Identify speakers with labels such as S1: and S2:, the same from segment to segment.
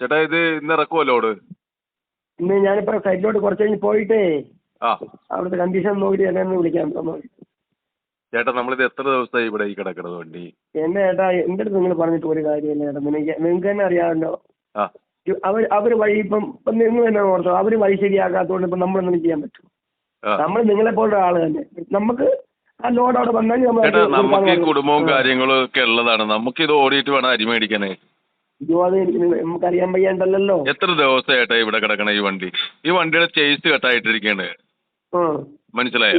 S1: ചേട്ടാ ഇത് ഇന്ന് ഇറക്കുമല്ലോ
S2: ഇന്ന് ഞാനിപ്പോ സൈറ്റിലോട്ട് കുറച്ച് കഴിഞ്ഞ് പോയിട്ടേ
S1: ആ.
S2: അവിടുത്തെ കണ്ടീഷൻ നോക്കിയിട്ട് എന്നെ ഒന്ന് വിളിക്കാം. ഒന്ന്
S1: ചേട്ടാ നമ്മളിത് എത്ര ദിവസമായി ഇവിടെ ഈ കിടക്കണത് വണ്ടി?
S2: എന്നെ ചേട്ടാ എന്റെ അടുത്ത് നിങ്ങൾ പറഞ്ഞിട്ട് ഒരു കാര്യമില്ല ചേട്ടാ. നിനക്ക് നിങ്ങൾക്ക് തന്നെ അറിയാമല്ലോ.
S1: ആ.
S2: അവർ അവർ വഴി ഇപ്പം ഇപ്പം നിങ്ങൾ തന്നെ ഓർത്തോ അവർ വഴി ശരിയാക്കാത്തതുകൊണ്ട് ഇപ്പം നമ്മളൊന്നും ചെയ്യാൻ പറ്റും.
S1: ആ.
S2: നമ്മൾ നിങ്ങളെ പോലുള്ള ആൾ തന്നെ. നമുക്ക് ആ ലോഡ് അവിടെ വന്നാൽ
S1: ചേട്ടാ നമുക്ക് ഈ കുടുംബവും കാര്യങ്ങളും ഒക്കെ ഉള്ളതാണ്. നമുക്ക് ഇത് ഓടിയിട്ട് വേണം അരി മേടിക്കാനേ.
S2: അയ്യോ അത് അറിയാൻ വയ്യാണ്ടല്ലോ
S1: എത്ര ദിവസമായിട്ടാ ഇവിടെ കിടക്കണ ഈ വണ്ടി? ഈ വണ്ടിയുടെ ചേസ് കട്ടായിട്ടിരിക്കുകയാണ് മനസ്സിലായോ?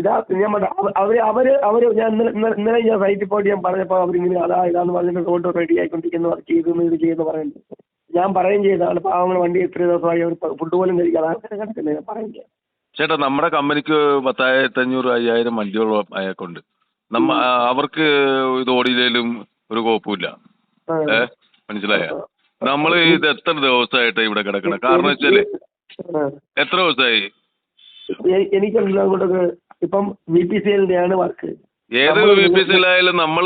S2: ഇതാ ഞാൻ അവർ അവർ അവർ ഞാൻ ഇന്നലെ ഞാൻ സൈറ്റിൽ പോയിട്ട് ഞാൻ പറഞ്ഞപ്പോൾ അവരിങ്ങനെ അതാ ഇതാന്ന് പറഞ്ഞിട്ട് റോഡ് റെഡി ആയിക്കൊണ്ടിരിക്കുന്നു അത് ചെയ്തു ഇത് ചെയ്യുന്നു പറയുന്നത് ഞാൻ പറയുകയും ചെയ്തതാണ് പാവങ്ങൾ വണ്ടി എത്ര ദിവസമായി അവർ ഫുഡ് പോലും കഴിക്കാതെ അങ്ങനെ കിടക്കുന്നത് ഞാൻ പറയും
S1: ചേട്ടാ നമ്മുടെ കമ്പനിക്ക് പത്തായിരത്തി അഞ്ഞൂറ് അയ്യായിരം വണ്ടികൾ അയാൾക്കുണ്ട് നമ്മ അവർക്ക് ഇത് ഓടിയില്ലേലും ഒരു കുഴപ്പമില്ല.
S2: ആ.
S1: മനസ്സിലായ? നമ്മൾ ഇത് എത്ര ദിവസമായിട്ട് ഇവിടെ കിടക്കണം? കാരണം
S2: വെച്ചാൽ.
S1: എത്ര ദിവസമായി
S2: എനിക്ക് അങ്ങോട്ടൊക്കെ ഇപ്പം ബി പി സി എല്ലിന്റെ ആണ് വർക്ക്.
S1: ഏത് നമ്മൾ പി സി സിയിലായാലും നമ്മൾ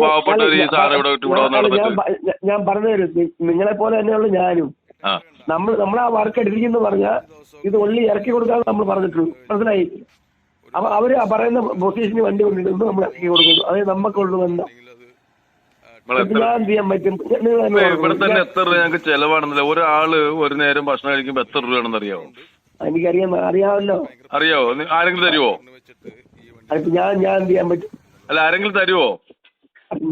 S1: പാവപ്പെട്ട ഈ സാറ് ഇവിടെ ഇവിടെ
S2: ഞാൻ
S1: നടന്നിട്ട്.
S2: പ- ഞാൻ- ഞാൻ പറഞ്ഞു തരും. നിങ്ങളെ പോലെ തന്നെയുള്ള ഞാനും. നമ്മൾ നമ്മൾ ആ വർക്ക് എടുത്തിരിക്കുന്നു പറഞ്ഞാൽ ഇത് ഉള്ളി ഇറക്കി കൊടുക്കാന്ന് നമ്മൾ പറഞ്ഞിട്ടുള്ളൂ. മനസ്സിലായി? അപ്പൊ അവർ പറയുന്ന പൊസിഷന് വണ്ടി കൊണ്ടിടുന്നു നമ്മൾ ഇറക്കി കൊടുക്കുന്നു. അതേ നമുക്കുള്ളൂ ബന്ധം.
S1: ഇവിടെ. തന്നെ എത്ര രൂപ ഞങ്ങൾക്ക് ചെലവാണെന്നില്ല ഒരാൾ ഒരു നേരം ഭക്ഷണം കഴിക്കുമ്പോ എത്ര രൂപയാണെന്ന് അറിയാവോ
S2: എനിക്കറിയാം അറിയാമല്ലോ.
S1: അറിയാവോ ആരെങ്കിലും തരുവോ?
S2: ഞാൻ ഞാൻ എന്ത് ചെയ്യാൻ പറ്റും?
S1: അല്ല ആരെങ്കിലും തരുവോ?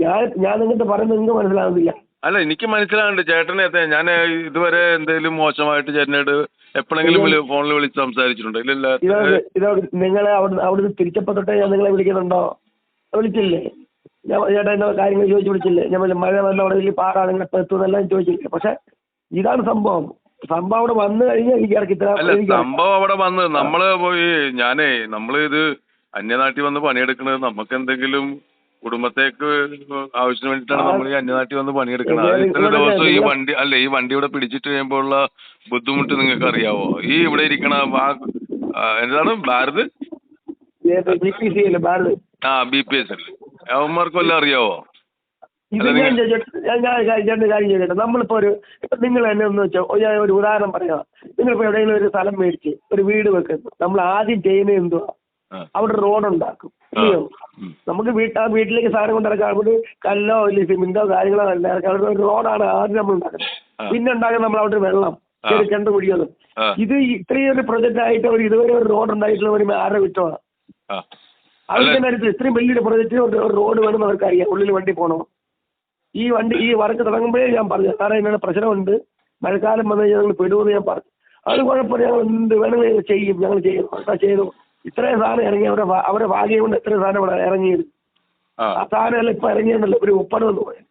S2: ഞാൻ ഞാൻ നിങ്ങട്ട് പറയുന്നത് നിങ്ങൾക്ക് മനസ്സിലാവുന്നില്ല.
S1: അല്ല എനിക്ക് മനസ്സിലാവുന്നുണ്ട്. ചേട്ടനെ ഞാൻ ഇതുവരെ എന്തെങ്കിലും മോശമായിട്ട് ചേട്ടനോട് എപ്പോഴെങ്കിലും ഫോണിൽ വിളിച്ച് സംസാരിച്ചിട്ടുണ്ടോ. ഇല്ലല്ലോ
S2: നിങ്ങളെ അവിടെ അവിടുന്ന് തിരിച്ചപ്പോ തൊട്ടേ ഞാൻ നിങ്ങളെ വിളിക്കുന്നുണ്ടോ? വിളിച്ചില്ലേ? ഞാൻ ചേട്ടാ എന്നോ കാര്യങ്ങൾ ചോദിച്ചു വിളിച്ചില്ലേ? ഞാൻ പറഞ്ഞു, മഴ വന്ന അവിടെ വലിയ പാടാണ് നിങ്ങൾ എപ്പോൾ എത്തുമെന്നെല്ലാം ചോദിച്ചില്ലേ? പക്ഷെ ഇതാണ് സംഭവം. സംഭവം അവിടെ വന്നു കഴിഞ്ഞാൽ എനിക്ക് ഇറക്കി തരാം
S1: സംഭവം അവിടെ വന്ന് നമ്മൾ പോയി ഞാനേ നമ്മൾ ഇത് അന്യനാട്ടിൽ വന്ന് പണിയെടുക്കുന്നത് നമുക്ക് എന്തെങ്കിലും കുടുംബത്തേക്ക് ആവശ്യത്തിന് വേണ്ടിയിട്ടാണ് നമ്മൾ ഈ അന്യനാട്ടിൽ വന്ന് പണിയെടുക്കുന്നത് അത് ഇത്ര ദിവസം ഈ വണ്ടി അല്ല ഈ വണ്ടി ഇവിടെ പിടിച്ചിട്ട് കഴിയുമ്പോഴുള്ള ബുദ്ധിമുട്ട് നിങ്ങൾക്ക് അറിയാവോ ഈ ഇവിടെ ഇരിക്കണ എന്താണ്? ഭാരത്? ആ ബി പി എസ് അല്ലേ? അവന്മാർക്ക് വല്ലതും അറിയാവോ?
S2: ഇത്
S1: അല്ല,
S2: ഞാൻ ചോദിച്ചോട്ടെ ഞാൻ ഞാൻ കാര്യം- രണ്ട് കാര്യം ചോദിക്കട്ടെ. നമ്മളിപ്പോ ഒരു ഇപ്പൊ നിങ്ങൾ എന്നെ ഒന്ന് വെച്ചോ. ഞാൻ ഒരു ഉദാഹരണം പറയാം. നിങ്ങളിപ്പോ എവിടെയെങ്കിലും ഒരു സ്ഥലം മേടിച്ച് ഒരു വീട് വെക്കുന്നു. നമ്മൾ ആദ്യം ചെയ്യുന്നത് എന്തുവാ? അവിടെ റോഡ് ഉണ്ടാക്കും. ഇല്ലയോ നമുക്ക് വീട്ട് ആ വീട്ടിലേക്ക് സാധനം കൊണ്ടിറക്കാൻ അവിടെ കല്ലോ ഇല്ല സിമെന്റോ കാര്യങ്ങളോ അല്ല ഇറക്കാൻ അവിടെ ഒരു റോഡാണ് ആദ്യം നമ്മൾ ഉണ്ടാക്കുന്നത്. പിന്നെ ഉണ്ടാക്കുന്നത് നമ്മൾ അവിടെ വെള്ളം കിണറ് കുടിക്കുന്നത് ഇത് ഇത്രയും ഒരു പ്രൊജക്റ്റ് ആയിട്ട് ഒരു ഇതുവരെ ഒരു റോഡ് ഉണ്ടായിട്ടുള്ള ഒരു ആരുടെ കുറ്റമാണ്?
S1: ആ
S2: അവർക്ക് തന്നെ അറിയത്തില്ല ഇത്രയും വലിയൊരു പ്രൊജക്റ്റിന് ഒരു റോഡ് വേണമെന്ന് അവർക്ക് അറിയാം ഉള്ളിൽ വണ്ടി പോകണം. ഈ വണ്ടി ഈ വർക്ക് തുടങ്ങുമ്പോഴേ ഞാൻ പറഞ്ഞു സാറേ ഇങ്ങനെ പ്രശ്നമുണ്ട്. മഴക്കാലം വന്നു കഴിഞ്ഞാൽ ഞങ്ങൾ പെടുമെന്ന് ഞാൻ പറഞ്ഞു. അത് കുഴപ്പമില്ല. ഞങ്ങൾ എന്ത് വേണമെങ്കിൽ ചെയ്യും. ഞങ്ങൾ ചെയ്യും. ചെയ്തു. ഇത്രയും സാധനം ഇറങ്ങി അവരുടെ അവരുടെ ഭാഗ്യം കൊണ്ട് ഇത്രയും സാധനം ഇവിടെ ഇറങ്ങിയത്.
S1: ആ.
S2: സാധനമല്ല ഇപ്പൊ ഇറങ്ങിയെന്നല്ല ഒരു ഒപ്പണം എന്ന് പോയത്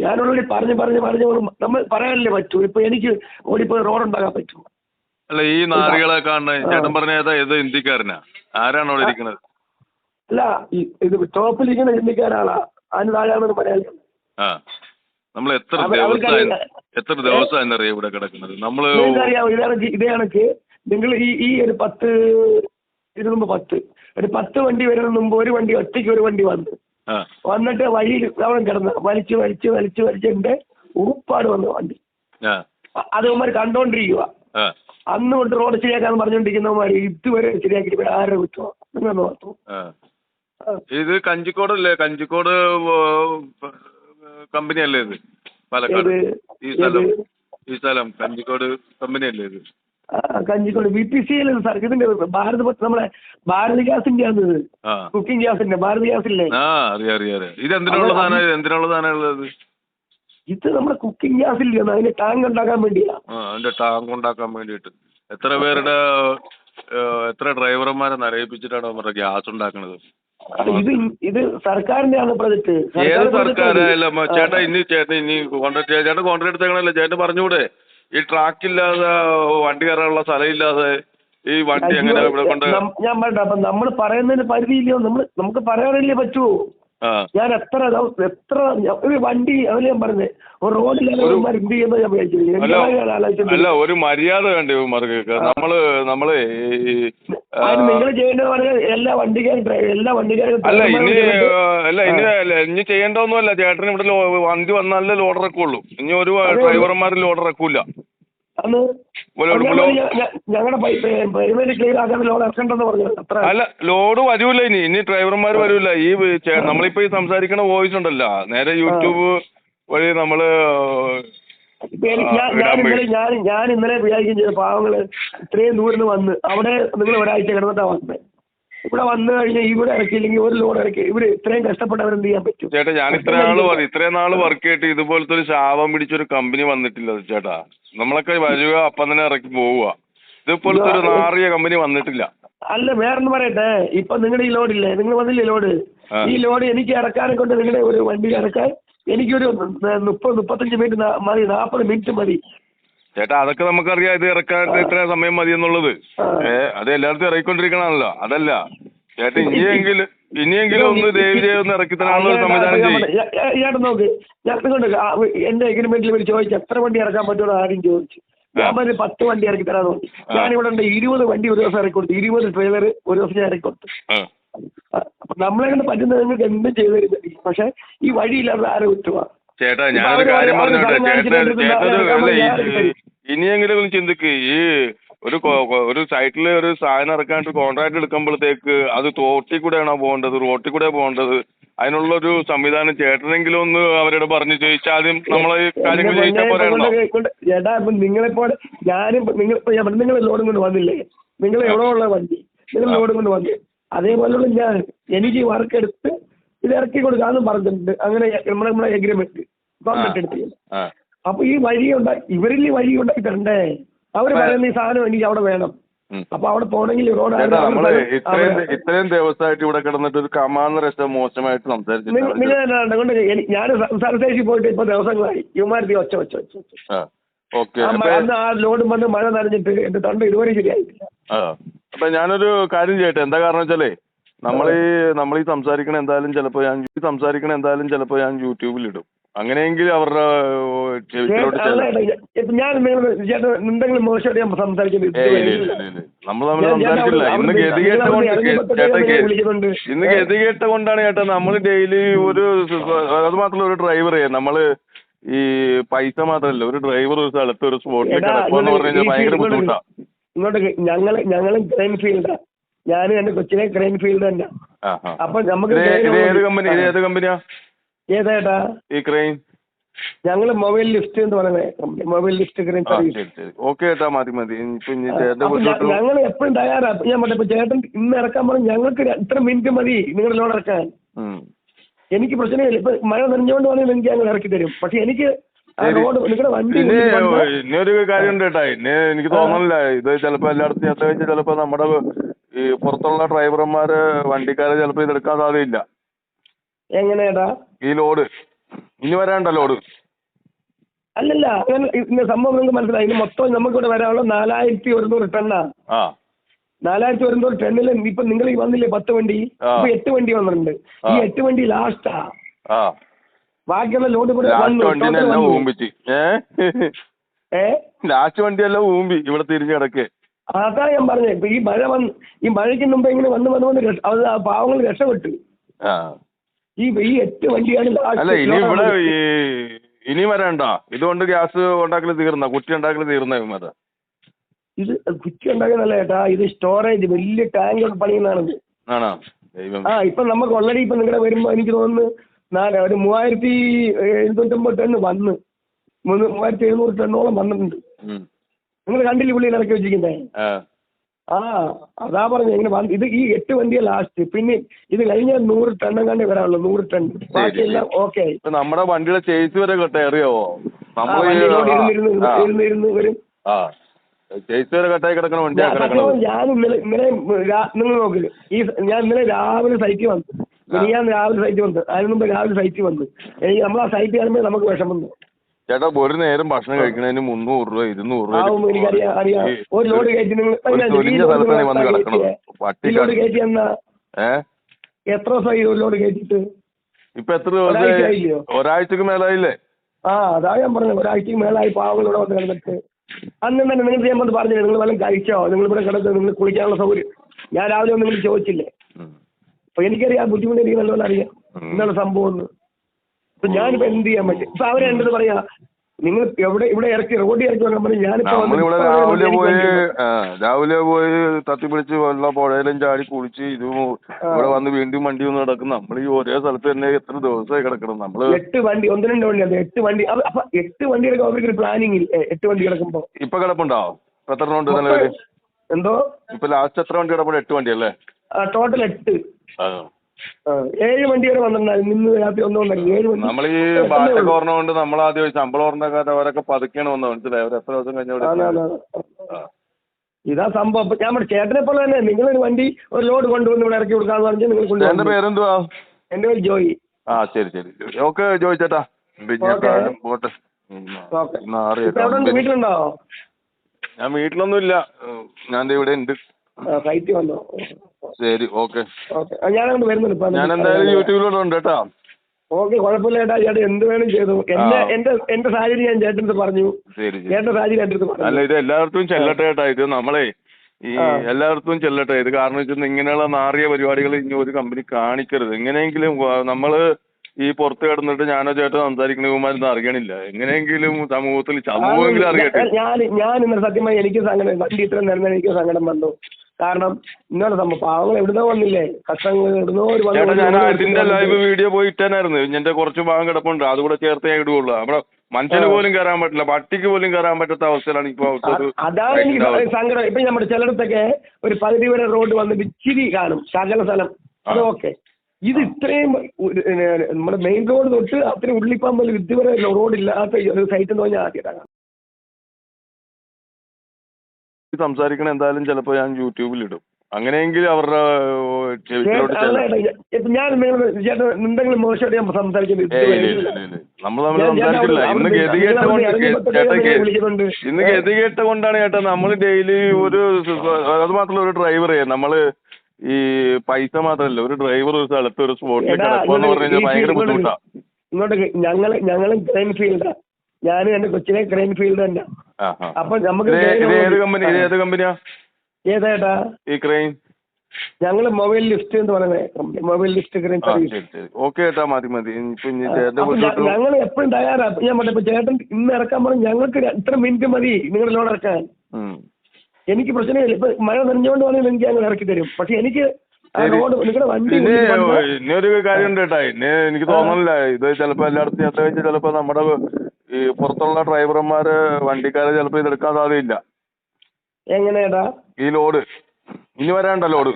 S2: ഞാനോടുകൂടി പറഞ്ഞു പറഞ്ഞു പറഞ്ഞ് പറഞ്ഞ്. നമ്മൾ പറയാനല്ലേ പറ്റൂ. ഇപ്പൊ എനിക്ക് ഓടിപ്പോയി റോഡ് ഉണ്ടാക്കാൻ പറ്റും.
S1: അല്ല ഈ നാറികളെ കാണുന്ന ചേട്ടൻ പറഞ്ഞ ഏതാ? ഏത് ഹിന്ദിക്കാരനാ? ആരാണ് അവിടെ ഇരിക്കുന്നത്
S2: അല്ല ഈ ഇത് ടോപ്പിലിരിക്കുന്ന ഹിന്ദിക്കാരാളാ അതിന് താഴെയാണ് മലയാളികൾ
S1: ആ. നമ്മൾ എത്ര
S2: അവർ-
S1: ദിവസമായി
S2: അവർക്കറിയില്ല.
S1: എത്ര ദിവസമായി എന്നറിയാം ഇവിടെ കിടക്കുന്നത്? നമ്മൾ
S2: നിങ്ങൾക്കറിയാമോ ഇതേ കണക്ക് ഇതേ കണക്ക് നിങ്ങൾ ഈ ഈ ഒരു പത്ത് ഇതിനു മുമ്പ് പത്ത്. ഒരു പത്ത് വണ്ടി വരുന്നതിന് മുമ്പ് ഒരു വണ്ടി ഒറ്റയ്ക്ക് ഒരു വണ്ടി വന്നു.
S1: ആ.
S2: വന്നിട്ട് വഴിയിൽ അവിടെ കിടന്ന വലിച്ച് വലിച്ച് വലിച്ച് വലിച്ചിട്ട് ഉറുപ്പാട് വന്നു വണ്ടി.
S1: ആ.
S2: അ- അത് അവന്മാർ കണ്ടോണ്ടിരിക്കുക അന്ന് കൊണ്ട് റോഡ് ശരിയാക്കാന്ന് പറഞ്ഞോണ്ടിരിക്കുന്നവന്മാര് ഇതുവരെ ശരിയാക്കിയിട്ട് ആരുടെ കുറ്റമാണ് നിങ്ങൾ
S1: ആ. ഇത് കഞ്ചിക്കോടല്ലേ? കഞ്ചിക്കോട് കമ്പനി അല്ലേ ഇത്? പാലക്കാട്? ഈ സ്ഥലം? ഈ സ്ഥലം. കഞ്ചിക്കോട് കമ്പനി അല്ലേ ഇത്
S2: Kanjikode. B P C L sir ഇതിന്റെ ഭാരത് നമ്മളെ ഭാരത് ഗ്യാസിന്റെ ആണ് ഇത് കുക്കിംഗ് ഗ്യാസിന്റെ. ഭാരത് ഗ്യാസില്ലേ?
S1: ആ അറിയാം അറിയാം ഇത് എന്തിനുള്ള സാധനം? എന്തിനുള്ള സാധനം ഉള്ളത്?
S2: ഇത് നമ്മുടെ കുക്കിംഗ് ഗ്യാസ് ഇല്ലേ അതിന് ടാങ്ക് ഉണ്ടാക്കാൻ വേണ്ടിയാ.
S1: ആ അതിന്റെ ടാങ്ക് ഉണ്ടാക്കാൻ വേണ്ടിയിട്ട്. എത്ര പേരുടെ എത്ര ഡ്രൈവർമാരെ നരയിപ്പിച്ചിട്ടാണ് നമ്മുടെ ഗ്യാസ് ഉണ്ടാക്കുന്നത്
S2: ഇത് ഇത് സർക്കാരിന്റെ ആണ് പ്രൊജക്ട്
S1: ഏത് സർക്കാരല്ല ചേട്ടാ ഇനി ചേട്ടൻ ഇനി കോൺട്രാക്ട് ചേട്ടൻ കോൺട്രാക്ട് എടുത്തേക്കണല്ലോ ചേട്ടൻ പറഞ്ഞൂടെ ഈ ട്രാക്ക് ഇല്ലാതെ വണ്ടി കയറാനുള്ള സ്ഥലം ഇല്ലാതെ ഈ വണ്ടി എങ്ങനെ ഇവിടെ കൊണ്ട്
S2: ഞാൻ പറയട്ടെ അപ്പൊ നമ്മൾ പറയുന്നതിന് പരിധിയില്ലയോ? നമ്മൾ നമുക്ക് പറയാനല്ലേ പറ്റുമോ ഞാൻ എത്ര ദിവസം എത്ര ഒരു വണ്ടി അതിൽ ഞാൻ പറഞ്ഞത് ഒരു റോഡിലാണ് ഇവന്മാർ എന്ത് ചെയ്യുന്നത് ഞാൻ വിചാരിച്ചത്
S1: അല്ല ഒരു മര്യാദ വേണ്ടേ ഇവന്മാർക്ക്? നമ്മൾ നമ്മൾ ഈ ആ,
S2: അതിന് നിങ്ങൾ ചെയ്യേണ്ടത് പറഞ്ഞാൽ എല്ലാ വണ്ടിക്കാരും ഡ്രൈ- എല്ലാ വണ്ടിക്കാരും
S1: അല്ല ഇനി അല്ല ഇനി അല്ല ഇനി ചെയ്യേണ്ടതൊന്നുമല്ല. ചേട്ടൻ ഇവിടെ വണ്ടി വന്നാലേ ലോഡ് ഇറക്കുള്ളൂ ഇനി ഒരു ഡ്രൈവർമാർ ലോഡ് ഇറക്കൂല
S2: അന്ന് ഞങ്ങളുടെ ക്ലിയർ ആക്കാൻ ലോഡ് ഇറക്കണ്ടെന്ന് പറഞ്ഞു അത്ര
S1: അല്ല ലോഡ് വരൂല ഇനി. ഇനി ഡ്രൈവർമാർ വരൂല ഈ നമ്മളിപ്പോ ഈ സംസാരിക്കണ വോയിസ് ഉണ്ടല്ലോ. നേരെ യൂട്യൂബ് വഴി
S2: നമ്മൾ ഞാൻ ഞാൻ ഇന്നലെ
S1: വഴി.
S2: ഞാൻ ഞാൻ ഇന്നലെ വിചാരിക്കും ചെയ്ത. പാവങ്ങൾ ഇത്രയും ദൂരം വന്ന് അവിടെ നിങ്ങൾ ഒരാഴ്ച കിടന്നിട്ടാ വന്നത് ഇവിടെ വന്നു കഴിഞ്ഞാൽ ഇവിടെ ഇറക്കിയില്ലെങ്കിൽ ഒരു ലോഡ് ഇറക്കി. ഇവർ ഇത്രയും കഷ്ടപ്പെട്ടവരെന്ത് ചെയ്യാൻ പറ്റും?
S1: ചേട്ടാ ഞാൻ ഇത്ര നാൾ ഇത്രയും നാൾ വർക്ക് ചെയ്തിട്ട് ഇതുപോലത്തെ ഒരു ശാപം പിടിച്ചൊരു കമ്പനി വന്നിട്ടില്ല ചേട്ടാ. നമ്മളൊക്കെ വരിക അപ്പം തന്നെ ഇറക്കി പോവുക. ഇതുപോലത്തെ ഒരു നാറിയ കമ്പനി വന്നിട്ടില്ല.
S2: അല്ല വേറൊന്ന് പറയട്ടെ. ഇപ്പൊ നിങ്ങളുടെ ഈ ലോഡ് ഇല്ലേ? നിങ്ങൾ വന്നില്ലേ ലോഡ് ഈ ലോഡ് എനിക്ക് ഇറക്കാനെ കൊണ്ട് നിങ്ങളുടെ ഒരു വണ്ടി ഇറക്കാൻ എനിക്കൊരു മുപ്പത് മുപ്പത്തഞ്ച് മിനിറ്റ് മതി നാൽപ്പത് മിനിറ്റ് മതി.
S1: ചേട്ടാ അതൊക്കെ നമുക്കറിയാം. ഇത് ഇറക്കാൻ ഇത്ര സമയം മതി എന്നുള്ളത്. ഏ അത് എല്ലായിടത്തും ഇറക്കിക്കൊണ്ടിരിക്കണമല്ലോ അതല്ല. ചേട്ടാ ഇനിയെങ്കിലും ഇനിയെങ്കിലും ഒന്ന് ദയവ് ചെയ്ത് ഒന്ന് ഇറക്കി തരാനുള്ള സംവിധാനം ചെയ്യും.
S2: നോക്ക്. എന്റെ എഗ്രിമെന്റിൽ വിളിച്ച് ചോദിച്ചു എത്ര വണ്ടി ഇറക്കാൻ പറ്റുമോ ആരും ചോദിച്ചു. ഞാൻ പറഞ്ഞു പത്ത് വണ്ടി ഇറക്കി തരാന്ന് പറഞ്ഞു. ഞാനിവിടെ ഉണ്ട് ഇരുപത് വണ്ടി ഒരു ദിവസം ഇറക്കി കൊടുത്തു. ഇരുപത് ട്രെയിലർ ഒരു ദിവസം ഞാൻ ഇറക്കി കൊടുത്തു. നമ്മളെ കൊണ്ട് പറ്റുന്നത് നിങ്ങൾക്ക് എന്തും ചെയ്തു പക്ഷെ ഈ വഴിയില്ലാതെ ആരെ വിട്ടുവാ?
S1: ചേട്ടാ ഞാനൊരു കാര്യം പറഞ്ഞോട്ടെ.
S2: ചേട്ടന്
S1: ഈ- ഇനിയെങ്കിലും ഒന്ന് ചിന്തിക്ക്. ഈ ഒരു ഒരു സൈറ്റിൽ ഒരു സാധനം ഇറക്കാനായിട്ട് കോൺട്രാക്ട് എടുക്കുമ്പോഴത്തേക്ക് അത് തോട്ടിൽ കൂടെയാണോ പോകേണ്ടത്? റോട്ടിൽ കൂടെ പോകേണ്ടത്? അതിനുള്ളൊരു സംവിധാനം ചേട്ടനെങ്കിലും ഒന്ന് അവരോട് പറഞ്ഞു ചോദിച്ചാൽ ആദ്യം നമ്മളെ ഈ കാര്യങ്ങൾ ചോദിച്ചാൽ പോരാണോ
S2: ചേട്ടാ ഇപ്പൊ നിങ്ങളെപ്പോലെ ഞാനും നിങ്ങൾ നിങ്ങൾ ലോഡും കൊണ്ട് വന്നില്ലേ? നിങ്ങൾ എവിടെ ഉള്ള വണ്ടി? നിങ്ങൾ ലോഡും കൊണ്ട് വന്നു. അതേപോലെയുള്ള ഞാൻ എനിക്ക് വർക്ക് എടുത്ത് ഇത് ഇറക്കി കൊടുക്കാന്ന് പറഞ്ഞിട്ടുണ്ട്. അങ്ങനെ നമ്മുടെ നമ്മുടെ എഗ്രിമെന്റ് ഗവൺമെന്റ് എടുത്ത് അപ്പൊ ഈ വഴി ഉണ്ടാക്കി ഇവരിൽ ഈ വഴി ഉണ്ടാക്കി തരണ്ടേ അവർ പറയുന്ന ഈ സാധനം എനിക്ക് അവിടെ വേണം. അപ്പൊ അവിടെ പോണെങ്കിൽ റോഡ്
S1: നമ്മൾ ഇത്രയും ഇത്രയും ദിവസമായിട്ട് ഇവിടെ കിടന്നിട്ട് ഒരു കമാന്ന രസം മോശമായിട്ട്
S2: സംസാരിച്ചു ഞാൻ സർദേശി പോയിട്ട് ഇപ്പൊ ദിവസങ്ങളായി. യുമാരുതി ഒച്ച ഒച്ച ഒച്ച
S1: ഓക്കെ.
S2: ആ അന്ന് ആ ലോഡും വന്ന് മഴ നനഞ്ഞിട്ട് എന്റെ തൊണ്ട ഇതുവരെ ശരിയായിട്ടില്ല.
S1: അപ്പൊ ഞാനൊരു കാര്യം ചെയ്യട്ടെ? എന്താ കാരണം വെച്ചാലേ നമ്മളീ ഈ സംസാരിക്കണ എന്തായാലും ചിലപ്പോ ഞാൻ ഈ സംസാരിക്കണ എന്തായാലും ചിലപ്പോ ഞാൻ യൂട്യൂബിൽ ഇടും അങ്ങനെയെങ്കിൽ അവരുടെ
S2: ഞാൻ എന്തെങ്കിലും മോശമായിട്ട് ഞാൻ സംസാരിക്കുന്നത്
S1: നമ്മൾ തമ്മിൽ
S2: സംസാരിക്കില്ല.
S1: സംസാരിച്ചില്ല ഇന്ന്
S2: ഗതി
S1: ഗതികെട്ട കൊണ്ട്. ഇന്ന് ഗതി കൊണ്ടാണ് ചേട്ടാ നമ്മൾ ഡെയിലി ഒരു അത് മാത്രമല്ല ഒരു ഡ്രൈവറെ. നമ്മൾ ഈ പൈസ മാത്രമല്ല ഒരു ഡ്രൈവർ ഒരു സ്ഥലത്ത് ഒരു സ്പോട്ടിൽ
S2: കിടക്കുക
S1: എന്ന് പറഞ്ഞു കഴിഞ്ഞാൽ ഭയങ്കര ബുദ്ധിമുട്ടാ.
S2: ഇങ്ങോട്ട് ഞങ്ങൾ ഞങ്ങളും ക്രൈം ഫീൽഡാ. ഞാനും എന്റെ കൊച്ചിനെ ക്രൈം ഫീൽഡ് തന്നെ. അപ്പൊ നമുക്ക്
S1: ഏതായിട്ടാ
S2: ഏതേട്ടാ
S1: ഈ ക്രെയിൻ
S2: ഞങ്ങൾ മൊബൈൽ ലിസ്റ്റ് എന്ന് പറയുന്നത് mobile list crime service
S1: okay ഏട്ടാ മതി മതി.
S2: ഞങ്ങൾ എപ്പോഴും തയ്യാറാ ഞാൻ പറഞ്ഞ ഇപ്പൊ ചേട്ടൻ ഇന്ന് ഇറക്കാൻ പറഞ്ഞു ഞങ്ങൾക്ക് എത്ര ഇത്ര മിനിറ്റ് മതി നിങ്ങളുടെ ലോഡ് ഇറക്കാൻ? എനിക്ക് പ്രശ്നമില്ല. ഇപ്പൊ മഴ നനഞ്ഞുകൊണ്ട് വന്നാൽ എനിക്ക് ഞങ്ങൾ ഇറക്കി തരും. പക്ഷെ എനിക്ക്. നിങ്ങളുടെ വണ്ടി
S1: ഒരു കാര്യം ഉണ്ട് കേട്ടാ എനിക്ക് തോന്നുന്നില്ല ഇത് ചിലപ്പോ എല്ലായിടത്തും ചിലപ്പോ നമ്മുടെ ഈ പുറത്തുള്ള ഡ്രൈവർമാര് വണ്ടിക്കാരെ ചിലപ്പോ ഇതെടുക്കാൻ സാധ്യതയില്ല.
S2: എങ്ങനെയാടാ?
S1: ഈ ലോഡ്. ഇനി വരാണ്ട ലോഡ്?
S2: അല്ലല്ല അങ്ങനെ ഇന്ന് സംഭവം നിങ്ങൾക്ക് മനസ്സിലായി. ഇന്ന് മൊത്തം നമുക്കിവിടെ വരാനുള്ള നാലായിരത്തി ഒരുന്നൂറ് ടണ്ണാ
S1: ആ.
S2: നാലായിരത്തി ഒരുന്നൂറ് ടണ്ണിൽ ഇപ്പൊ നിങ്ങൾ ഈ വന്നില്ലേ പത്ത് വണ്ടി. ഇപ്പൊ എട്ട് വണ്ടി വന്നിട്ടുണ്ട്. ഈ. എട്ട് വണ്ടി ലാസ്റ്റാ.
S1: ആ.
S2: ബാക്കിയുള്ള ലോഡ് കൂടെ
S1: ലാസ്റ്റ്
S2: വന്നു.
S1: വണ്ടിനെ
S2: total
S1: ഊമ്പിച്ച്. ഏ? ലാസ്റ്റ് വണ്ടി വണ്ടിയെല്ലാം ഊമ്പി. ഇവിടെ തിരിഞ്ഞ് കിടക്കേ.
S2: അതാ ഞാൻ പറഞ്ഞത് ഇപ്പൊ ഈ മഴ വന്ന് ഈ മഴയ്ക്ക് മുമ്പ് ഇങ്ങനെ വന്ന് വന്ന് വന്ന് രക്ഷ- അത് ആ പാവങ്ങൾ രക്ഷപ്പെട്ടു.
S1: ആ.
S2: ഈ ഈ എട്ട് വണ്ടിയാണ് last
S1: അല്ല ഇനി
S2: load
S1: ഇവിടെ
S2: ആവുന്നത്.
S1: ഈ ഇനി വരണ്ട ഇതുകൊണ്ട് ഗ്യാസ് ഉണ്ടാക്കൽ തീർന്ന? കുറ്റി ഉണ്ടാക്കൽ തീർന്ന ഇവന്മാര്
S2: ഇത് കുറ്റി ഉണ്ടാക്കുന്നല്ല ചേട്ടാ. ഇത് സ്റ്റോറേജ് വലിയ ടാങ്ക് പണിയുന്നതാണ്.
S1: ആണോ? ദൈവം
S2: ആ ഇപ്പൊ നമുക്ക് ഓൾറെഡി ഇപ്പൊ നിങ്ങളുടെ വരുമ്പോ എനിക്ക് തോന്നുന്നു നാല് ഒരു മൂവായിരത്തി എഴുന്നൂറ്റമ്പത് ടണ്ണ് വന്ന്. മൂന്ന് മൂവായിരത്തി എഴുന്നൂറ് ടണ്ണോളം വന്നിട്ടുണ്ട്.
S1: ഉം.
S2: നിങ്ങൾ കണ്ടില്ല പുള്ളിയിൽ ഇറക്കി വെച്ചിരിക്കുന്നേ?
S1: ആ.
S2: അതാ പറഞ്ഞു ഇങ്ങനെ ഇത് ഈ എട്ട് വണ്ടിയാ ലാസ്റ്റ് പിന്നെ ഇത് കഴിഞ്ഞാൽ നൂറ് ടണ്ണും കണ്ടേ വരാനുള്ളൂ നൂറ് ടൺ ബാക്കിയെല്ലാം ഓക്കെ
S1: നമ്മുടെ വണ്ടിയുടെ ചേസ് വരെ കേട്ടോ അറിയാവോ?
S2: ഇരുന്ന് ഇരുന്ന് വരും. ഞാൻ- ഇന്നലെ ഇന്നലെ നിങ്ങൾ നോക്കില്ല ഈ ഞാൻ ഇന്നലെ രാവിലെ സൈറ്റിൽ വന്നു. ഞാൻ രാവിലെ സൈറ്റിൽ വന്നു. അതിന് മുമ്പ് രാവിലെ സൈറ്റിൽ വന്നു. എനിക്ക് നമ്മൾ ആ സൈറ്റ് കാണുമ്പോൾ നമുക്ക് വിഷമം
S1: ചേട്ടാ ഒരു നേരം ഭക്ഷണം കഴിക്കണതിന് മുന്നൂറ് രൂപ ഇരുന്നൂറ് രൂപ സ്ഥലത്താണ് വന്ന് കിടക്കണത്. പട്ടിക്കാട്
S2: എത്ര ദിവസമായി ഒരു ലോഡ് കയറ്റിട്ട്
S1: ഇപ്പൊ എത്ര ദിവസം
S2: ഒരാഴ്ചയായില്ലയോ?
S1: ഒരാഴ്ചക്ക് മേലായില്ലേ?
S2: ആ അതാ ഞാൻ പറഞ്ഞത്. ഒരാഴ്ചക്ക് മേലായി പാവങ്ങൾ ഇവിടെ വന്ന് കിടന്നിട്ട്. അന്ന് തന്നെ നിങ്ങൾ ഞാൻ വന്ന് പറഞ്ഞില്ലേ നിങ്ങൾ വല്ലതും കഴിച്ചോ? നിങ്ങൾ ഇവിടെ കിടന്ന് നിങ്ങൾ കുളിക്കാനുള്ള സൗകര്യം. ഞാൻ രാവിലെ ഒന്നും നിങ്ങൾ ചോദിച്ചില്ലേ? അപ്പൊ എനിക്കറിയാം ബുദ്ധിമുട്ട് എനിക്ക് നല്ലോണം അറിയാം. എന്താണ് സംഭവം എന്ന്. ഞാനിപ്പോ എന്ത് ചെയ്യാൻ പറ്റും? ഇപ്പൊ അവരെ എന്തെന്ന് പറയാ? നിങ്ങൾ എവിടെ ഇവിടെ ഇറക്കി റോഡിൽ ഇറക്കി വെക്കാൻ പറഞ്ഞു ഞാനിപ്പോ
S1: നമ്മളിവിടെ രാവിലെ പോയി ആ, രാവിലെ പോയി തത്തിപ്പിടിച്ച് വെള്ള പുഴയിലും ചാടി കുളിച്ച് ഇത് ഇവിടെ വന്ന് വീണ്ടും വണ്ടി ഒന്ന് കിടക്കും നമ്മൾ ഈ ഒരേ സ്ഥലത്ത് തന്നെ എത്ര ദിവസമായി കിടക്കണം നമ്മൾ.
S2: എട്ട് വണ്ടി ഒന്ന് രണ്ട് വണ്ടി അതെ എട്ട് വണ്ടി. അപ്പൊ എട്ട് വണ്ടി കിടക്കുമ്പോ അവർക്ക് ഒരു പ്ലാനിങ് ഇല്ലേ? എട്ട് വണ്ടി കിടക്കുമ്പോ?
S1: ഇപ്പൊ കിടപ്പുണ്ടോ? ഇപ്പൊ എത്ര ഉണ്ട് നിലവിൽ?
S2: എന്തോ?
S1: ഇപ്പൊ ലാസ്റ്റ് എത്ര വണ്ടി കിടപ്പുണ്ട്? എട്ട് വണ്ടി അല്ലേ?
S2: ടോട്ടൽ എട്ട്.
S1: ആ.
S2: ഏഴ് വണ്ടി വരെ വന്നിട്ടുണ്ടായിരുന്നു. ഇന്ന് രാത്രി ഒന്നും ഏഴ് വണ്ടി.
S1: നമ്മൾ ഈ ഭാഷ ഓർമ്മ കൊണ്ട് നമ്മൾ ആദ്യം ശമ്പളം ഓർമ്മക്കാരെ അവരൊക്കെ പതുക്കെയാണ് വന്നത്. മനസ്സിലായി? അവർ എത്ര ദിവസം കഴിഞ്ഞ.
S2: ഇതാ സംഭവം. അപ്പൊ ഞാൻ പറഞ്ഞു, ചേട്ടനെ പോലെ തന്നെ നിങ്ങൾ ഒരു വണ്ടി ഒരു ലോഡ് കൊണ്ടുവന്ന് ഇവിടെ ഇറക്കി കൊടുക്കാന്ന് പറഞ്ഞാൽ നിങ്ങൾ
S1: എന്റെ പേരെന്തുവാ?
S2: എന്റെ പേര് ജോയി.
S1: ആ ശരി ശരി. ഓക്കെ ജോയി പിന്നെ
S2: ഉണ്ട്
S1: എട്ട്
S2: വീട്ടിലുണ്ടോ?
S1: ഞാൻ വീട്ടിലൊന്നും ഇല്ല ഞാൻ ഇവിടെ ഉണ്ട്
S2: ഫ്ലൈറ്റ് വന്നോ?
S1: ശരി ഓക്കെ.
S2: ഓക്കെ. ഞാനങ്ങോട്ട് വരുന്നുണ്ട്
S1: ഞാൻ എന്തായാലും യൂട്യൂബിലൂടെ ഉണ്ട് കേട്ടോ.
S2: ഓക്കെ കുഴപ്പമില്ല ചേട്ടാ ചേട്ടൻ എന്ത് വേണം ചെയ്തു. എന്റെ എന്റെ എന്റെ സാഹചര്യം ഞാൻ ചേട്ടന്റെ പറഞ്ഞു. ചേട്ടന്റെ സാഹചര്യം എന്റെ അടുത്ത്
S1: അല്ല
S2: പറഞ്ഞു
S1: ഇത് എല്ലായിടത്തും ചെല്ലട്ടെ ചേട്ടാ ഇത് നമ്മളെ ഈ. എല്ലായിടത്തും ചെല്ലട്ടെ. ഇത് കാരണം വെച്ചാൽ ഇങ്ങനെയുള്ള നാറിയ പരിപാടികൾ ഇനി ഒരു കമ്പനി കാണിക്കരുത്. എങ്ങനെയെങ്കിലും നമ്മൾ ഈ പുറത്ത് കിടന്നിട്ട് ഞാനോ ചേട്ടോ സംസാരിക്കണവന്മാരൊന്നും അറിയണില്ല. എങ്ങനെയെങ്കിലും സമൂഹത്തിൽ സമൂഹമെങ്കിലും അറിയട്ടെ.
S2: ഞാൻ ഞാൻ ഇന്നലെ സത്യമായി എനിക്ക് സങ്കടം വണ്ടി ഇത്രയും നേരം എനിക്ക് സങ്കടം വന്നു. കാരണം ഇന്നലെ പാവങ്ങൾ എവിടുന്നോ വന്നില്ലേ? കഷ്ടങ്ങൾ എവിടുന്നോ ഒരു
S1: ചേട്ടാ ഞാൻ അതിന്റെ ലൈവ് വീഡിയോ പോയി ഇട്ടാനായിരുന്നു എന്റെ കുറച്ച് ഭാഗം കിടപ്പുണ്ട്. അതുകൂടെ ചേർത്ത് ഇടുകയുള്ളൂ. അവിടെ മനുഷ്യന്. പോലും കയറാൻ പറ്റില്ല. പട്ടിക്ക് പോലും കയറാൻ പറ്റാത്ത അവസ്ഥയിലാണ് ഇപ്പൊ
S2: അതാണ് എനിക്ക്. സങ്കടം. ഇപ്പൊ നമ്മുടെ ചിലയിടത്തൊക്കെ ഒരു പകുതി വരെ റോഡ് വന്ന് ഇച്ചിരി കാണും. ശകല സ്ഥലം. അത് ഓക്കെ. ഇത് ഇത്രയും നമ്മുടെ മെയിൻ റോഡ് തൊട്ട് അത്രയും ഉള്ളിപ്പമ്പൽ ഇതുവരെ റോഡില്ലാത്ത ഒരു സൈറ്റ് എന്ന് പറഞ്ഞാൽ ആദ്യമായിട്ടാണ്
S1: സംസാരിക്കണ എന്തായാലും ചിലപ്പോ ഞാൻ യൂട്യൂബിൽ ഇടും. അങ്ങനെയെങ്കിൽ അവരുടെ
S2: ഞാൻ എന്തെങ്കിലും മോശമായിട്ട് ഞാൻ സംസാരിക്കുന്നത്
S1: നമ്മൾ തമ്മിൽ സംസാരിക്കില്ല. ഇന്ന്
S2: ഗതി
S1: ഗതികെട്ട കൊണ്ട് ചേട്ടാ. ഇന്ന് ഗതി കേട്ടുകൊണ്ടാണ് ചേട്ടാ നമ്മൾ ഡെയിലി ഒരു അത് മാത്രമല്ല ഒരു ഡ്രൈവറെ നമ്മൾ ഈ പൈസ മാത്രമല്ല ഒരു ഡ്രൈവർ ഒരു സ്ഥലത്ത് ഒരു സ്പോട്ടിൽ കിടക്കുമെന്ന് പറഞ്ഞു കഴിഞ്ഞാൽ ഭയങ്കര ബുദ്ധിമുട്ടാ.
S2: ഇങ്ങോട്ട് ഞങ്ങൾ ഞങ്ങളും ക്രൈം ഫീൽഡാ. ഞാനും എന്റെ കൊച്ചിനെ ക്രൈം ഫീൽഡ് തന്നെ. അപ്പൊ നമുക്ക്
S1: ഇത് ഇത് ഏത് കമ്പനി ഏത് കമ്പനിയാ
S2: ഏതായിട്ടാ?
S1: ഈ ക്രെയിൻ
S2: ഞങ്ങൾ മൊബൈൽ ലിഫ്റ്റ് എന്ന് പറയുന്നത് mobile lift
S1: crane
S2: service
S1: okay മതി മതി.
S2: ഞങ്ങൾ എപ്പോഴും തയ്യാറാ ഞാൻ പറഞ്ഞ ചേട്ടൻ ഇന്ന് ഇറക്കാൻ പറഞ്ഞു ഞങ്ങൾക്ക് എത്ര ഇത്ര മിനിറ്റ് മതി നിങ്ങളുടെ ലോഡ് ഇറക്കാൻ? എനിക്ക് പ്രശ്നമില്ല. ഇപ്പൊ മഴ നനഞ്ഞുകൊണ്ട് വേണമെങ്കിൽ എനിക്ക് ഞങ്ങൾ ഇറക്കി തരും. പക്ഷെ എനിക്ക്
S1: ഇനിയൊരു കാര്യം ഉണ്ട് കേട്ടാ ഇനി എനിക്ക് തോന്നുന്നില്ല ഇത് ചിലപ്പോ എല്ലായിടത്തും യാത്ര വെച്ച് ചിലപ്പോ നമ്മുടെ ഈ പുറത്തുള്ള ഡ്രൈവർമാര് വണ്ടിക്കാര് ചിലപ്പോ ഇതെടുക്കാൻ സാധ്യതയില്ല.
S2: എങ്ങനെയാടാ?
S1: ഈ ലോഡ്. ഇനി വരാണ്ട ലോഡ്?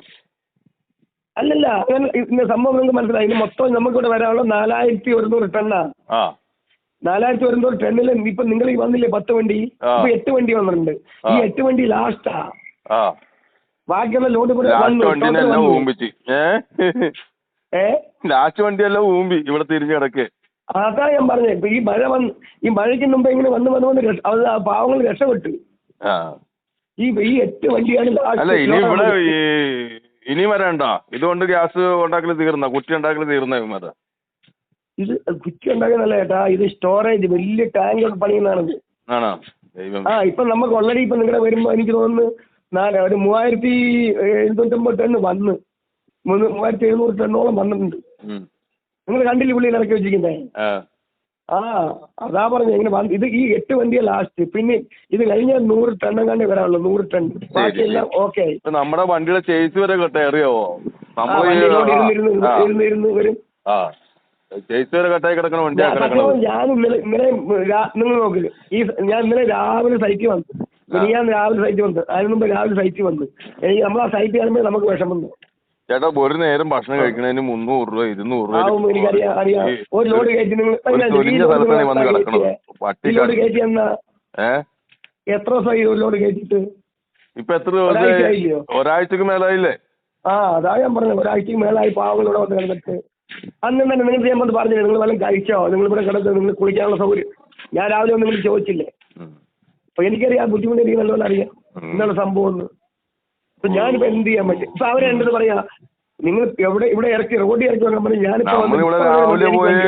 S2: അല്ലല്ല ഇന്ന് സംഭവം നിങ്ങൾക്ക് മനസ്സിലായി. ഇനി മൊത്തം നമുക്കിവിടെ വരാനുള്ള നാലായിരത്തി ഒരുന്നൂറ് ടണ്ണാ.
S1: ആ.
S2: നാലായിരത്തി ഒരുന്നൂറ് ടണ്ണിൽ ഇപ്പൊ നിങ്ങൾ ഈ വന്നില്ലേ പത്ത് വണ്ടി. ഇപ്പൊ എട്ട് വണ്ടി വന്നിട്ടുണ്ട്. ഈ. എട്ട് വണ്ടി ലാസ്റ്റാ.
S1: ആ.
S2: ബാക്കിയുള്ള ലോഡ് കൂടെ
S1: ലാസ്റ്റ് ലാസ്റ്റ് വണ്ടിയെല്ലാം ഊമ്പി. ഇവിടെ തിരിഞ്ഞ് കിടക്കേ.
S2: അതാ ഞാൻ പറഞ്ഞത് ഇപ്പൊ ഈ മഴ വന്ന് ഈ മഴയ്ക്ക് മുമ്പ് ഇങ്ങനെ വന്ന് വന്ന് വന്ന് രക്ഷ- അത് ആ പാവങ്ങൾ രക്ഷപ്പെട്ടു.
S1: ആ.
S2: ഈ ഈ എട്ട് വണ്ടിയാണ് last
S1: അല്ല ഇനി ഇവിടെ ഈ ഇനി വരണ്ട ഇതുകൊണ്ട് ഗ്യാസ് ഉണ്ടാക്കൽ തീർന്ന? കുറ്റി ഉണ്ടാക്കൽ തീർന്ന ഇവന്മാരെ
S2: ഇത് കുറ്റി ഉണ്ടാക്കുന്നല്ല ചേട്ടാ ഇത് സ്റ്റോറേജ് വലിയ ടാങ്ക് പണിയുന്നതാണിത്.
S1: ആണോ? ദൈവം
S2: ആ ഇപ്പൊ നമുക്ക് ഓൾറെഡി ഇപ്പൊ നിങ്ങളുടെ വരുമ്പോ എനിക്ക് തോന്നുന്നു നാല് ഒരു മൂവായിരത്തി എഴുന്നൂറ്റമ്പത് ടണ്ണ് വന്ന്. മൂന്ന് മൂവായിരത്തി എഴുന്നൂറ് ടണ്ണോളം വന്നിട്ടുണ്ട്.
S1: ഉം.
S2: നിങ്ങൾ കണ്ടില്ല പുള്ളിയിൽ ഇറക്കി വെച്ചിരിക്കുന്നേ?
S1: ആ.
S2: അതാ പറഞ്ഞു ഇങ്ങനെ ഇത് ഈ എട്ട് വണ്ടിയ ലാസ്റ്റ് പിന്നെ ഇത് കഴിഞ്ഞാൽ നൂറ് ടണ്ണും കണ്ടേ വരാനുള്ളൂ നൂറ് ടൺ ബാക്കിയെല്ലാം ഓക്കെ
S1: നമ്മുടെ വണ്ടിയുടെ ചേസ് വരെ കേട്ടെ അറിയാവോ?
S2: വരും. ഞാൻ ഇന്നലെ ഇന്നലെ നിങ്ങൾ നോക്കില്ല ഈ ഞാൻ ഇന്നലെ രാവിലെ സൈറ്റിൽ വന്നു. ഞാൻ രാവിലെ സൈറ്റിൽ വന്നു. അതിന് മുമ്പ് രാവിലെ സൈറ്റിൽ വന്നു. എനിക്ക് നമ്മൾ ആ സൈറ്റിൽ കാണുമ്പോൾ നമുക്ക് വിഷമം വന്നു
S1: ചേട്ടാ ഒരു നേരം ഭക്ഷണം കഴിക്കുന്നതിന് മുന്നൂറ് രൂപ ഇരുന്നൂറ്
S2: രൂപ
S1: സ്ഥലത്താണ് വന്ന് കിടക്കണത്. പട്ടിക്കാട്
S2: എത്ര ദിവസമായി ലോഡ് കയറ്റിട്ട്
S1: ഇപ്പൊ എത്ര ദിവസം
S2: ഒരാഴ്ചയായില്ലയോ?
S1: ഒരാഴ്ചക്ക് മേലായില്ലേ?
S2: ആ അതാ ഞാൻ പറഞ്ഞത്. ഒരാഴ്ചക്ക് മേലായി പാവങ്ങൾ ഇവിടെ വന്ന് കിടന്നിട്ട്. അന്ന് തന്നെ നിങ്ങൾ ഞാൻ പറഞ്ഞില്ലേ? നിങ്ങൾ വല്ലതും കഴിച്ചോ? നിങ്ങൾ ഇവിടെ കിടന്ന് നിങ്ങൾ കുളിക്കാനുള്ള സൗകര്യം. ഞാൻ രാവിലെ ഒന്നും നിങ്ങൾ ചോദിച്ചില്ലേ. അപ്പൊ എനിക്കറിയാം ബുദ്ധിമുട്ട് എനിക്ക് നല്ലോണം അറിയാം. എന്താണ് സംഭവം എന്ന്. ഞാനിപ്പോ എന്ത് ചെയ്യാൻ പറ്റും? ഇപ്പൊ അവരെ പറയാ നിങ്ങൾ എവിടെ ഇവിടെ ഇറക്കി റോഡിൽ ഇറക്കി വന്നാൽ മതി ഞാനിപ്പോ
S1: രാവിലെ പോയി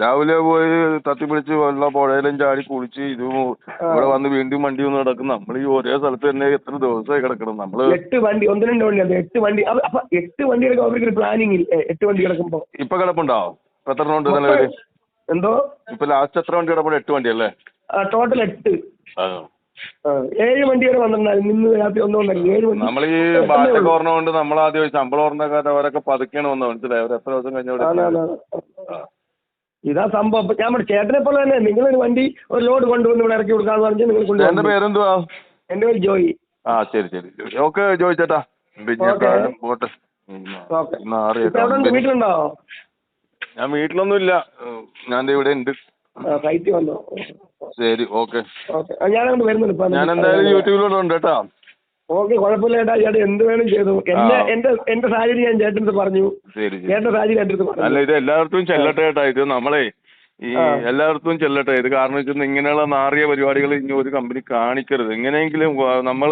S1: രാവിലെ പോയി തത്തിപ്പിടിച്ച് വെള്ള പുഴയിലും ചാടി കുളിച്ച് ഇത് ഇവിടെ വന്ന് വീണ്ടും വണ്ടി ഒന്ന് കിടക്കും. നമ്മൾ ഈ ഒരേ സ്ഥലത്ത് തന്നെ എത്ര ദിവസമായി കിടക്കണം? നമ്മൾ
S2: എട്ട് വണ്ടി ഒന്ന് രണ്ട് വണ്ടി അല്ലേ എട്ട് വണ്ടി. അത് അപ്പൊ എട്ട് വണ്ടി കിടക്കും അവർക്ക് ഒരു പ്ലാനിങ് ഇല്ലേ? എട്ട് വണ്ടി കിടക്കുമ്പോ?
S1: ഇപ്പൊ കിടപ്പുണ്ടോ? എത്ര ഉണ്ട്
S2: എന്തോ?
S1: ഇപ്പൊ ലാസ്റ്റ് എത്ര വണ്ടി കിടപ്പുണ്ട്? എട്ട് വണ്ടി അല്ലേ?
S2: ടോട്ടൽ എട്ട്. ഏഴ് വണ്ടി വരെ ഇന്ന് രാത്രി ഏഴ്
S1: നമ്മൾ ഈ
S2: ഭാഷ
S1: ഓർമ്മ കൊണ്ട് നമ്മൾ ആദ്യം ശമ്പളം ഓർമ്മക്കാരെ അവരൊക്കെ പതുക്കെയാണ് വന്നത്. മനസ്സിലായി? അവർ എത്ര ദിവസം കഴിഞ്ഞ
S2: ആണ്, ആണ്, ആണ്. ഇതാ സംഭവം. ഞാൻ പറഞ്ഞു ചേട്ടനെ പോലെ തന്നെ നിങ്ങളൊരു വണ്ടി ഒരു ലോഡ് കൊണ്ടുവന്ന് ഇവിടെ ഇറക്കി കൊടുക്കാന്ന് പറഞ്ഞു നിങ്ങൾ
S1: എന്റെ
S2: കൊണ്ടുവന്നു
S1: പേരെന്തുവാ?
S2: എന്റെ പേര് ജോയി.
S1: ആ ശരി ശരി. ഓക്കെ
S2: ജോയി
S1: ചേട്ടാ. പോട്ടെ.
S2: വീട്ടിലുണ്ടോ?
S1: ഞാൻ വീട്ടിലൊന്നും ഇല്ല ഞാൻ ഇവിടെ ഉണ്ട്.
S2: സൈറ്റിൽ വന്നോ?
S1: ശരി ഓക്കെ.
S2: ഓക്കെ. ഞാൻ അങ്ങോട്ട് വരുന്നുണ്ട്.
S1: ഞാൻ എന്തായാലും യൂട്യൂബിലൂടെ ഉണ്ട് കേട്ടാ.
S2: ഓക്കെ കുഴപ്പമില്ല ചേട്ടാ. ചേട്ടൻ എന്ത് വേണം ചെയ്തു. എന്റെ എന്റെ എന്റെ സാഹചര്യം ഞാൻ ചേട്ടന്റെ പറഞ്ഞു. ചേട്ടന്റെ സാഹചര്യം എന്റെ അടുത്ത്
S1: അല്ല ഇത് എല്ലായിടത്തും ചെല്ലട്ടെ ചേട്ടാ ഇത് നമ്മളെ ഈ. എല്ലായിടത്തും ചെല്ലട്ടെ. ഇത് കാരണം വെച്ചാൽ ഇങ്ങനെയുള്ള നാറിയ പരിപാടികൾ ഇനി ഒരു കമ്പനി കാണിക്കരുത്. എങ്ങനെയെങ്കിലും നമ്മൾ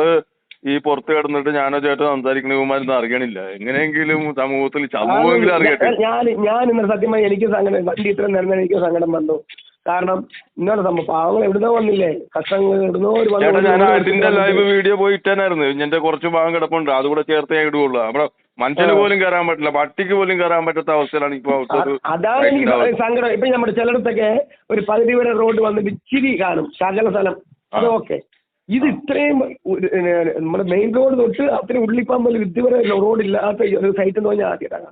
S1: ഈ പുറത്ത് കിടന്നിട്ട് ഞാനോ ചേട്ടോ സംസാരിക്കണ ഇവന്മാരൊന്നും അറിയണില്ല. എങ്ങനെയെങ്കിലും സമൂഹത്തിൽ സമൂഹമെങ്കിലും അറിയട്ടെ.
S2: ഞാൻ ഞാൻ ഇന്നലെ സത്യമായി എനിക്ക് സങ്കടം വണ്ടി ഇത്ര നേരം എനിക്ക് സങ്കടം വന്നു. കാരണം ഇന്നലെ നമ്മ പാവങ്ങൾ എവിടുന്നോ വന്നില്ലേ? കഷ്ടങ്ങൾ എവിടുന്നോ ഒരു
S1: ചേട്ടാ ഞാൻ അതിന്റെ ലൈവ് വീഡിയോ പോയി ഇട്ടാനായിരുന്നു എന്റെ കുറച്ച് ഭാഗം കിടപ്പുണ്ട്. അതുകൂടെ ചേർത്ത് ഇടുകയുള്ളൂ. അവിടെ മനുഷ്യന് പോലും കയറാൻ പറ്റില്ല. പട്ടിക്ക് പോലും കയറാൻ പറ്റാത്ത അവസ്ഥയിലാണ് ഇപ്പൊ
S2: അതാണ് എനിക്ക് സങ്കടം. ഇപ്പൊ നമ്മുടെ ചിലയിടത്തൊക്കെ ഒരു പകുതി വരെ റോഡ് വന്ന് ഇച്ചിരി കാണും. ശകല സ്ഥലം. അത് ഓക്കെ ഇത് ഇത്രയും നമ്മുടെ മെയിൻ റോഡ് തൊട്ട് അത്രയും ഉള്ളിപ്പാമ്പൽ ഇതുവരെ റോഡ് ഇല്ലാത്ത ഒരു സൈറ്റ് എന്ന് പറഞ്ഞാൽ ആദ്യമായിട്ടാണ്